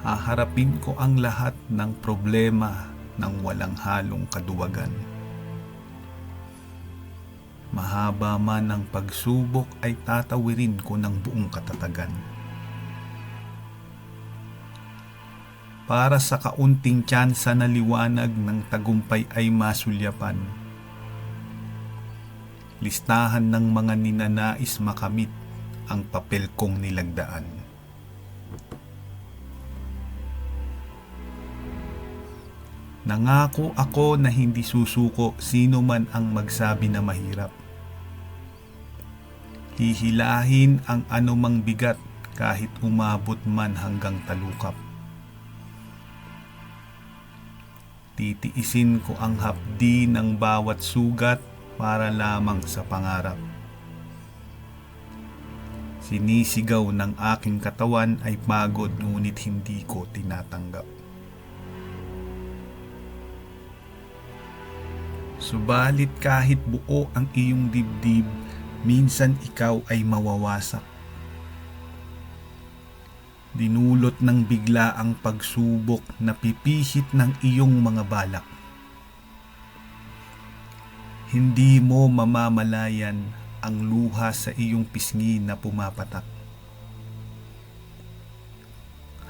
haharapin ko ang lahat ng problema ng walang halong kaduwagan. Mahaba man ang pagsubok ay tatawirin ko ng buong katatagan. Para sa kaunting tsansa na liwanag ng tagumpay ay masulyapan. Listahan ng mga ninanais makamit ang papel kong nilagdaan. Nangako ako na hindi susuko sino man ang magsabi na mahirap. Hihilahin ang anumang bigat kahit umabot man hanggang talukap. Titiisin ko ang hapdi ng bawat sugat para lamang sa pangarap. Sinisigaw ng aking katawan ay pagod ngunit hindi ko tinatanggap. Subalit kahit buo ang iyong dibdib, minsan ikaw ay mawawasak. Dinulot ng bigla ang pagsubok na pipihit ng iyong mga balak. Hindi mo mamamalayan ang luha sa iyong pisngi na pumapatak.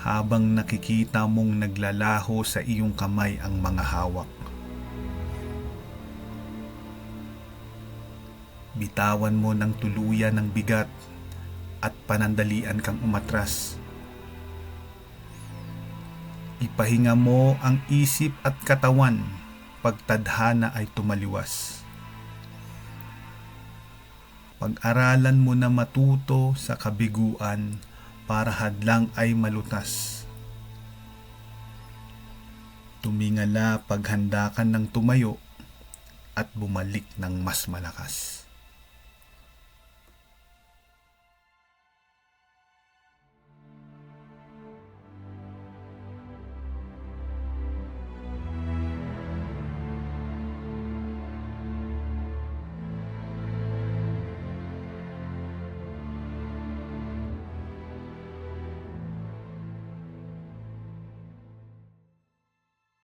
Habang nakikita mong naglalaho sa iyong kamay ang mga hawak. Bitawan mo ng tuluyan ng bigat at panandalian kang umatras. Ipahinga mo ang isip at katawan pagtadhana ay tumaliwas. Pag-aralan mo na matuto sa kabiguan para hadlang ay malutas. Tumingala paghanda ka ng tumayo at bumalik ng mas malakas.